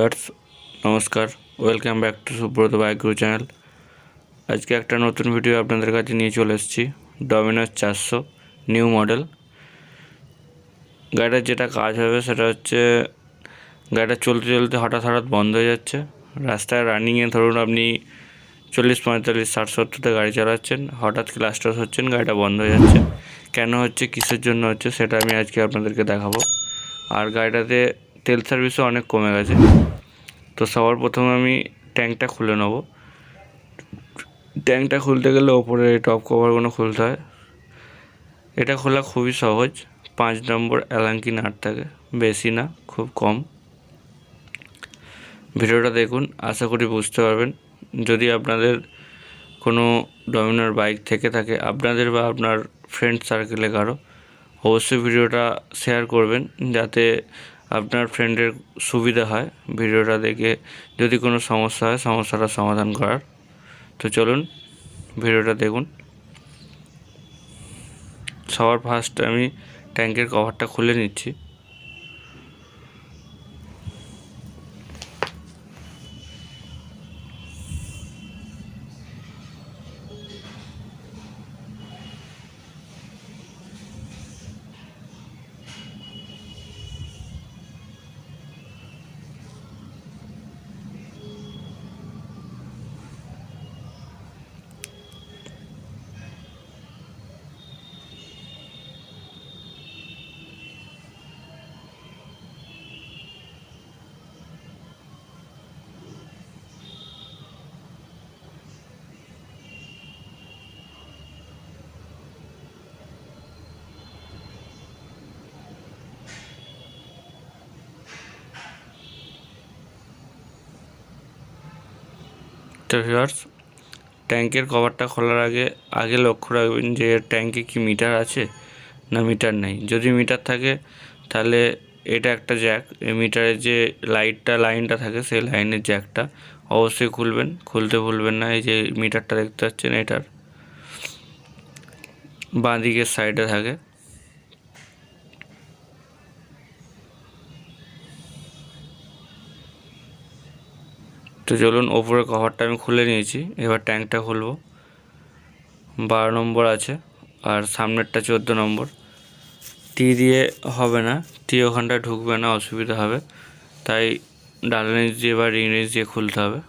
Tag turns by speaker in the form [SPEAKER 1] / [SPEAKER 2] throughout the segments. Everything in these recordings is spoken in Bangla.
[SPEAKER 1] ভিউয়ার্স, নমস্কার। Welcome back to Subrata bike channel আজকে একটা নতুন ভিডিও আপনাদের কাছে নিয়ে চলে এসেছি। ডমিনোস চারশো নিউ মডেল গাড়িটার যেটা কাজ হবে সেটা হচ্ছে, গাড়িটা চলতে চলতে হঠাৎ হঠাৎ বন্ধ হয়ে যাচ্ছে। রাস্তায় রানিংয়ে ধরুন আপনি চল্লিশ, পঁয়তাল্লিশ, ষাট, সত্তরতে গাড়ি চালাচ্ছেন। হঠাৎ ক্লাস্টার হচ্ছেন, গাড়িটা বন্ধ হয়ে যাচ্ছে। কেন হচ্ছে, কিসের জন্য হচ্ছে, সেটা আমি আজকে আপনাদেরকে দেখাবো। আর গাড়িটাতে তেল সার্ভিসও অনেক কমে গেছে। তো সবার প্রথমে আমি ট্যাঙ্কটা খুলে নেব। ট্যাঙ্কটা খুলতে গেলে ওপরে টপ কভারগুলো খুলতে হয়। এটা খোলা খুবই সহজ। পাঁচ নম্বর অ্যালাঙ্কি নাট থাকে। বেশি না, খুব কম। ভিডিওটা দেখুন, আশা করি বুঝতে পারবেন। যদি আপনাদের কোনো ডমিনার বাইক থেকে থাকে, আপনাদের বা আপনার ফ্রেন্ড সার্কেলে কারও, অবশ্যই ভিডিওটা শেয়ার করবেন। যাতে আপনার ফ্রেন্ডের সুবিধা হয়, ভিডিওটা দেখে যদি কোনো সমস্যা হয়, সমস্যাটা সমাধান করার। তো চলুন, ভিডিওটা দেখুন। সবার ফার্স্ট আমি ট্যাঙ্কের কভারটা খুলে নিচ্ছি। তো ভিউয়ার্স ট্যাঙ্কের কভারটা খোলার আগে আগে লক্ষ্য রাখবেন যে ট্যাঙ্কে কি মিটার আছে না মিটার নেই। যদি মিটার থাকে, তাহলে এটা একটা জ্যাক। এই মিটারের যে লাইটটা, লাইনটা থাকে, সেই লাইনের জ্যাকটা অবশ্যই খুলবেন। খুলতে ভুলবেন না, এই যে মিটারটা দেখতে পাচ্ছেন, এটার বাঁ দিকের সাইডে থাকে। তো চলুন ওপরের কভারটা আমি খুলে নিয়েছি। এবার ট্যাঙ্কটা খুলবো। বারো নম্বর আছে, আর সামনেরটা চোদ্দ নম্বর। টি দিয়ে হবে না। টি ওখানটায় ঢুকবে না, অসুবিধা হবে। তাই ডালনেজ দিয়ে বা রিংনেজ দিয়ে খুলতে হবে।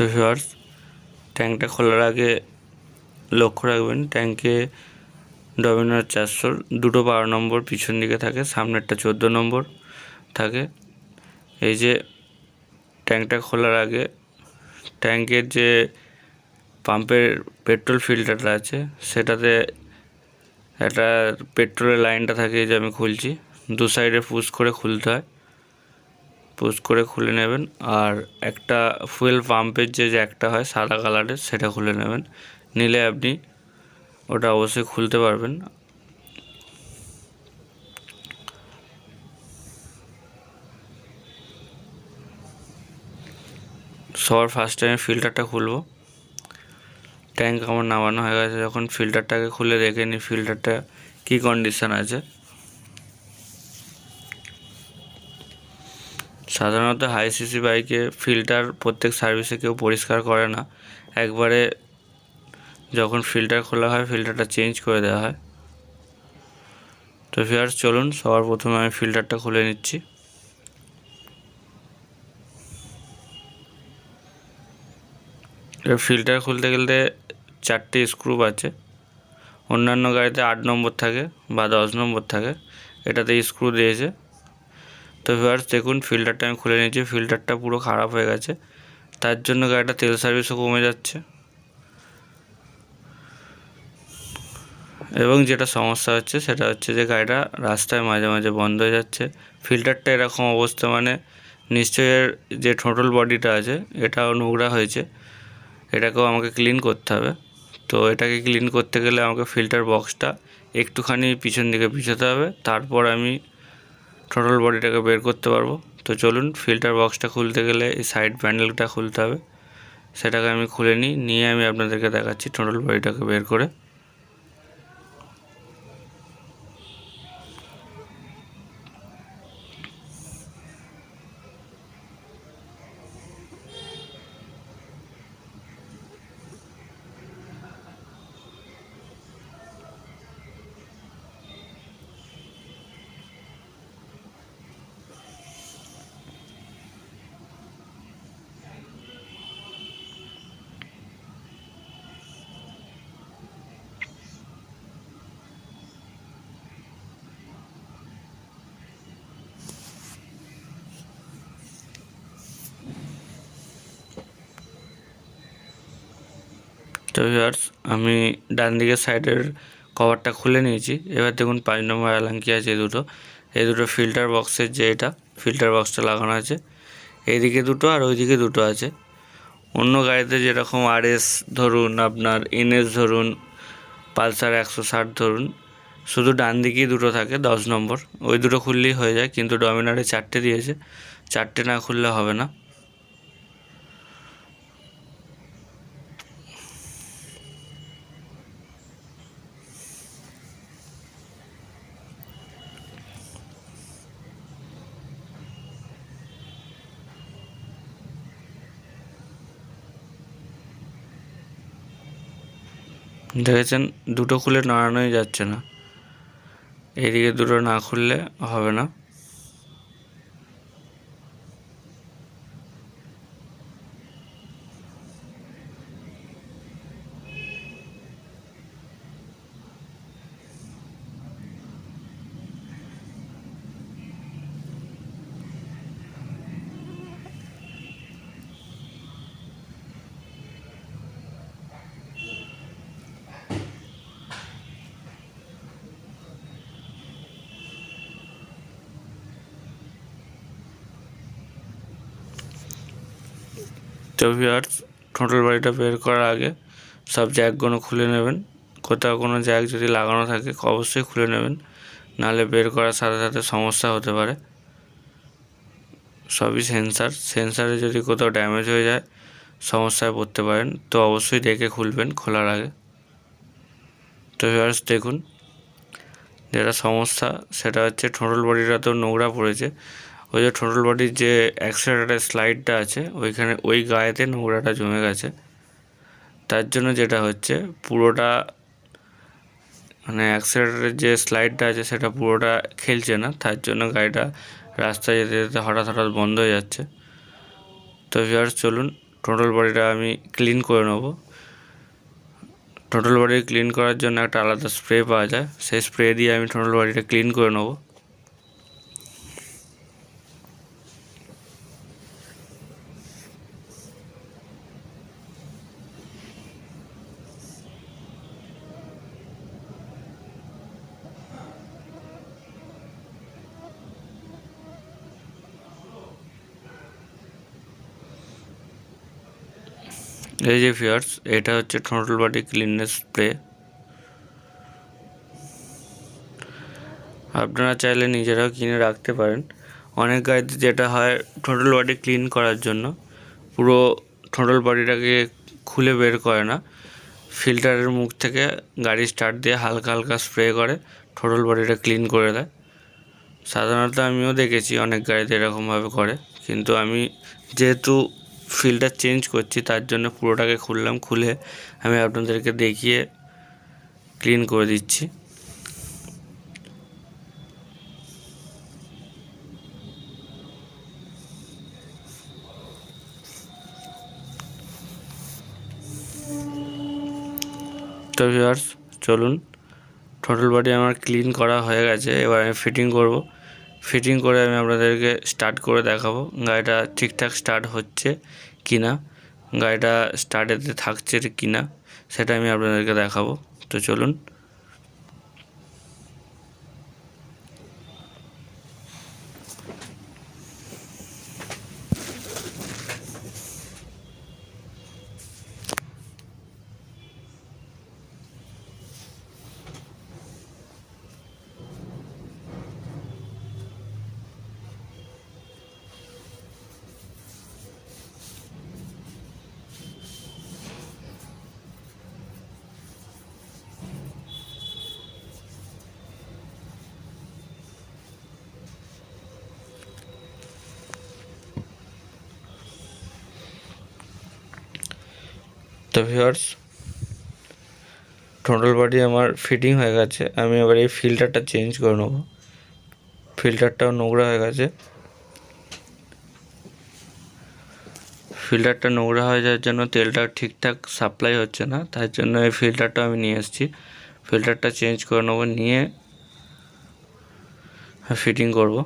[SPEAKER 1] তো ভিউয়ার্স ট্যাঙ্কটা খোলার আগে লক্ষ্য রাখবেন ট্যাঙ্কে ডমিনার চারশোর দুটো বারো নম্বর পিছন দিকে থাকে, সামনেরটা চোদ্দ নম্বর থাকে। এই যে ট্যাঙ্কটা খোলার আগে ট্যাঙ্কের যে পাম্পের পেট্রোল ফিল্টারটা আছে, সেটাতে একটা পেট্রোলের লাইনটা থাকে যে আমি খুলছি, দু সাইডে পুশ করে খুলতে হয়। পুশ করে খুলে নেবেন। আর একটা ফুয়েল পাম্পের যে জ্যাকটা হয়, সাদা কালারের সেটা খুলে নেবেন। নিলে আপনি ওটা অবশ্যই খুলতে পারবেন। সবার ফার্স্ট টাইমে ফিল্টারটা খুলবো। ট্যাঙ্ক আমার নামানো হয়ে গেছে। যখন ফিল্টারটাকে খুলে দেখে নিই ফিল্টারটা কী কন্ডিশান আছে? সাধারণত হাই সিসি বাইকে ফিল্টার প্রত্যেক সার্ভিসে কেউ পরিষ্কার করে না। একবারে যখন ফিল্টার খোলা হয় ফিল্টারটা চেঞ্জ করে দেওয়া হয়। তো ফিয়ার্স চলুন, সবার প্রথমে আমি ফিল্টারটা খুলে নিচ্ছি। ফিল্টার খুলতে গেলে চারটে স্ক্রু আছে। অন্যান্য গাড়িতে আট নম্বর থাকে বা দশ নম্বর থাকে। এটাতে স্ক্রু দিয়েছে। তো ভিউয়ার্স দেখুন ফিল্টারটা আমি খুলে নিয়েছি। ফিল্টারটা পুরো খারাপ হয়ে গেছে। তার জন্য গাড়িটা তেল সার্ভিসও কমে যাচ্ছে। এবং যেটা সমস্যা হচ্ছে, সেটা হচ্ছে যে গাড়িটা রাস্তায় মাঝে মাঝে বন্ধ হয়ে যাচ্ছে। ফিল্টারটা এরকম অবস্থা মানে নিশ্চয়ই এর যে টোটাল বডিটা আছে এটাও নোংরা হয়েছে। এটাকেও আমাকে ক্লিন করতে হবে। তো এটাকে ক্লিন করতে গেলে আমাকে ফিল্টার বক্সটা একটুখানি পিছন দিকে পিছোতে হবে। তারপর আমি টোটাল বডিটাকে বের করতে পারব। তো চলুন ফিল্টার বক্সটা খুলতে গেলে এই সাইড প্যান্ডেলটা খুলতে হবে। সেটাকে আমি খুলে নিই, নিয়ে আমি আপনাদেরকে দেখাচ্ছি টোটাল বডিটাকে বের করে। তো ভিউয়ার্স আমি ডান দিকের সাইডের কভারটা খুলে নিয়েছি। এবার দেখুন পাঁচ নম্বর অ্যালাঙ্কি আছে দুটো। এই দুটো ফিল্টার বক্সের যে এটা ফিল্টার বক্সটা লাগানো আছে। এইদিকে দুটো আর ওইদিকে দুটো আছে। অন্য গাড়িতে যেরকম আরএস ধরুন, আপনার এনএস ধরুন, পালসার একশো ষাট ধরুন, শুধু ডান দিকেই দুটো থাকে, দশ নম্বর। ওই দুটো খুললেই হয়ে যায়, কিন্তু ডমিনারে চারটে দিয়েছে। চারটে না খুললে হবে না। দেখেছেন দুটো খুলে নাড়ানোই যাচ্ছে না। এদিকে দুটো না খুললে হবে না। তো ভিউয়ার্স টোটাল বাড়িটা বের করার আগে সব জ্যাকগুলো খুলে নেবেন। কোথাও কোনো জ্যাক যদি লাগানো থাকে, অবশ্যই খুলে নেবেন। নাহলে বের করার সাথে সাথে সমস্যা হতে পারে। সবই সেন্সার। সেন্সারে যদি কোথাও ড্যামেজ হয়ে যায়, সমস্যায় পড়তে পারেন, তো অবশ্যই দেখে খুলবেন খোলার আগে। তো ভিউয়ার্স দেখুন। যেটা সমস্যা, সেটা হচ্ছে ঠোঁটল বডিটা তো নোংরা পড়েছে। ওই যে টোটাল বডির যে অ্যাক্সেলেটারের স্লাইডটা আছে, ওইখানে ওই গায়েতে নোংরাটা জমে গেছে। তার জন্য যেটা হচ্ছে, পুরোটা মানে অ্যাক্সেলেটারের যে স্লাইডটা আছে, সেটা পুরোটা খেলছে না। তার জন্য গাড়িটা রাস্তায় যেতে যেতে হঠাৎ হঠাৎ বন্ধ হয়ে যাচ্ছে। তো ভিউয়ার্স চলুন টোটাল বডিটা আমি ক্লিন করে নেব। টোটাল বডি ক্লিন করার জন্য একটা আলাদা স্প্রে পাওয়া যায়। সেই স্প্রে দিয়ে আমি টোটাল বডিটা ক্লিন করে নেব। এই যে ফিয়ার্স এটা হচ্ছে টোটাল বডি ক্লিননেস স্প্রে আপনারা চাইলে নিজেরাও কিনে রাখতে পারেন। অনেক গাড়িতে যেটা হয় টোটাল বডি ক্লিন করার জন্য, পুরো টোটাল বডিটাকে খুলে বের করে না। ফিল্টারের মুখ থেকে গাড়ি স্টার্ট দিয়ে হালকা হালকা স্প্রে করে টোটাল বডিটা ক্লিন করে দেয়। সাধারণত আমিও দেখেছি অনেক গাড়িতে এরকমভাবে করে। কিন্তু আমি যেহেতু ফিল্টার চেঞ্জ করছি, তার জন্য পুরোটাকে খুললাম, খুলে আমি আপনাদেরকে দেখিয়ে ক্লিন করে দিচ্ছি। চলুন টোটাল বডি আমার ক্লিন করা হয়ে গেছে, এবার আমি ফিটিং করব। ফিটিং করে আমি আপনাদেরকে স্টার্ট করে দেখাবো। গাড়িটা ঠিকঠাক স্টার্ট হচ্ছে কি না গাড়িটা স্টার্টেতে থাকছে কি না সেটা আমি আপনাদেরকে দেখাবো। তো চলুন। তো ভিউয়ার্স টোটাল বডি আমার ফিটিং হয়ে গেছে। আমি এবার এই ফিল্টারটা চেঞ্জ করে নেব। ফিল্টারটাও নোংরা হয়ে গেছে। ফিল্টারটা নোংরা হয়ে যাওয়ার জন্য তেলটা ঠিকঠাক সাপ্লাই হচ্ছে না। তার জন্য এই ফিল্টারটা আমি নিয়ে এসেছি। ফিল্টারটা চেঞ্জ করে নেব, নিয়ে ফিটিং করব।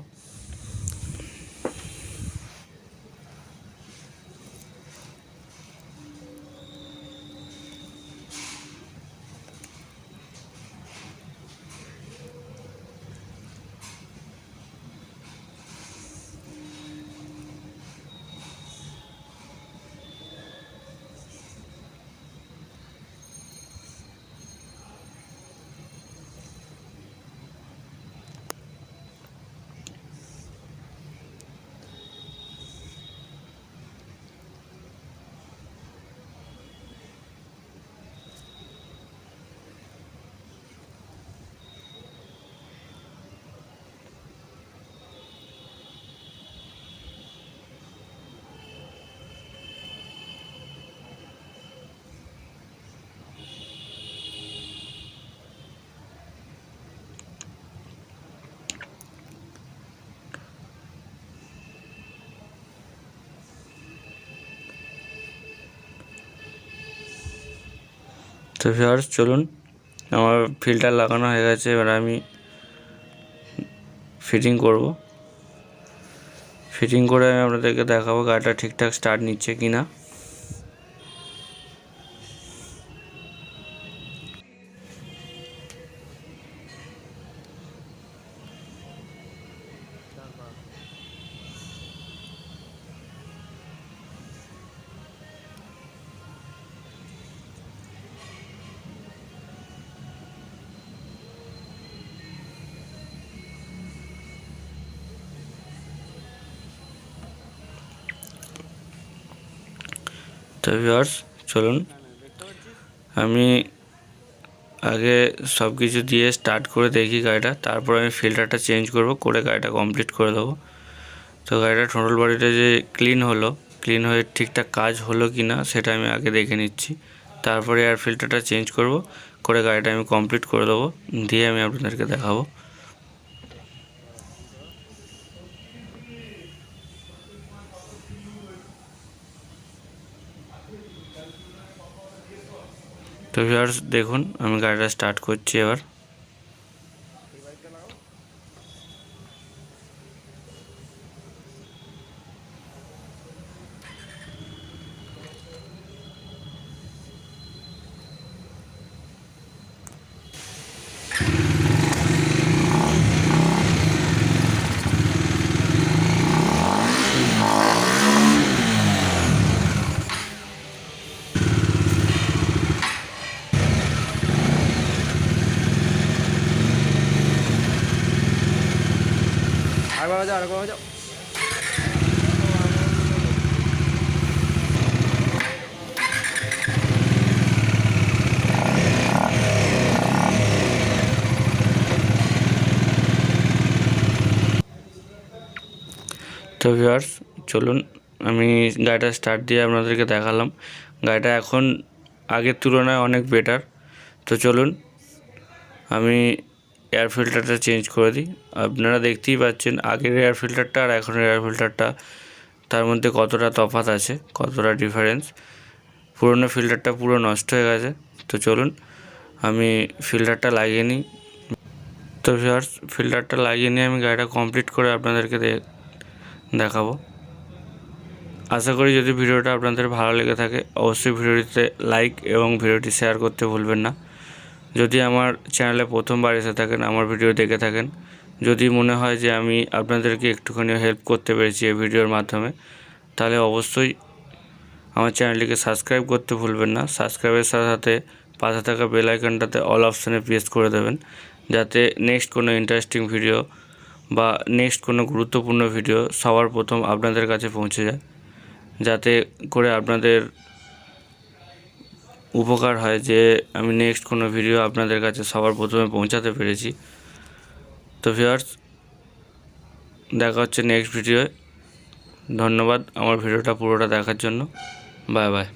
[SPEAKER 1] তো ভিউয়ার্স চলুন। আমার ফিল্টার লাগানো হয়ে গেছে, এবার আমি ফিটিং করব। ফিটিং করে আমি আপনাদেরকে দেখাবো গাড়িটা ঠিকঠাক স্টার্ট নিচ্ছে কি না তো ভিউয়ার্স চলুন। আমি আগে সব কিছু দিয়ে স্টার্ট করে দেখি গাড়িটা, তারপর আমি ফিল্টারটা চেঞ্জ করব, করে গাড়িটা কমপ্লিট করে দেবো। তো গাড়িটা টোটাল বডিটা যে ক্লিন হলো ক্লিন হয়ে ঠিকঠাক কাজ হলো কি না সেটা আমি আগে দেখে নিচ্ছি। তারপরে এয়ার ফিল্টারটা চেঞ্জ করব, করে গাড়িটা আমি কমপ্লিট করে দেবো, দিয়ে আমি আপনাদেরকে দেখাবো। তো ভিউয়ার্স দেখুন আমি গাড়িটা স্টার্ট করছি এবার।
[SPEAKER 2] আরেকবার বাজাও আরেকবার
[SPEAKER 1] তো ভিউয়ার্স চলুন, আমি গাড়িটা স্টার্ট দিয়ে আপনাদেরকে দেখালাম। গাড়িটা এখন আগের তুলনায় অনেক বেটার তো চলুন, আমি এয়ার ফিল্টারটা চেঞ্জ করে দিই। আপনারা দেখতেই পাচ্ছেন, আগের এয়ার ফিল্টারটা আর এখনের এয়ার ফিল্টারটা তার মধ্যে কতটা তফাৎ আছে, কতটা ডিফারেন্স পুরনো ফিল্টারটা পুরো নষ্ট হয়ে গেছে। তো চলুন, আমি ফিল্টারটা লাগিয়ে নিই। তো ভিউয়ার্স ফিল্টারটা লাগিয়ে নিয়ে আমি গাড়িটা কমপ্লিট করে আপনাদেরকে দেখাবো। আশা করি যদি ভিডিওটা আপনাদের ভালো লেগে থাকে, অবশ্যই ভিডিওটিতে লাইক এবং ভিডিওটি শেয়ার করতে ভুলবেন না। যদি আমার চ্যানেলে প্রথমবার এসে থাকেন, আমার ভিডিও দেখে থাকেন, যদি মনে হয় যে আমি আপনাদেরকে একটুখানি হেল্প করতে পেরেছি এই ভিডিওর মাধ্যমে, তাহলে অবশ্যই আমার চ্যানেলটিকে সাবস্ক্রাইব করতে ভুলবেন না। সাবস্ক্রাইবের সাথে সাথে পাশে থাকা বেল আইকনটাতে অল অপশানে প্রেস করে দেবেন, যাতে নেক্সট কোনো ইন্টারেস্টিং ভিডিও বা নেক্সট কোনো গুরুত্বপূর্ণ ভিডিও সবার প্রথম আপনাদের কাছে পৌঁছে যায়। যাতে করে আপনাদের উপকার হয় যে আমি নেক্সট কোনো ভিডিও আপনাদের কাছে সবার প্রথমে পৌঁছাতে পেরেছি। তো ভিউয়ার্স দেখা হচ্ছে নেক্সট ভিডিওয় ধন্যবাদ আমার ভিডিওটা পুরোটা দেখার জন্য। Bye bye